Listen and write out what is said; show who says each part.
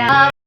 Speaker 1: 감사합니다.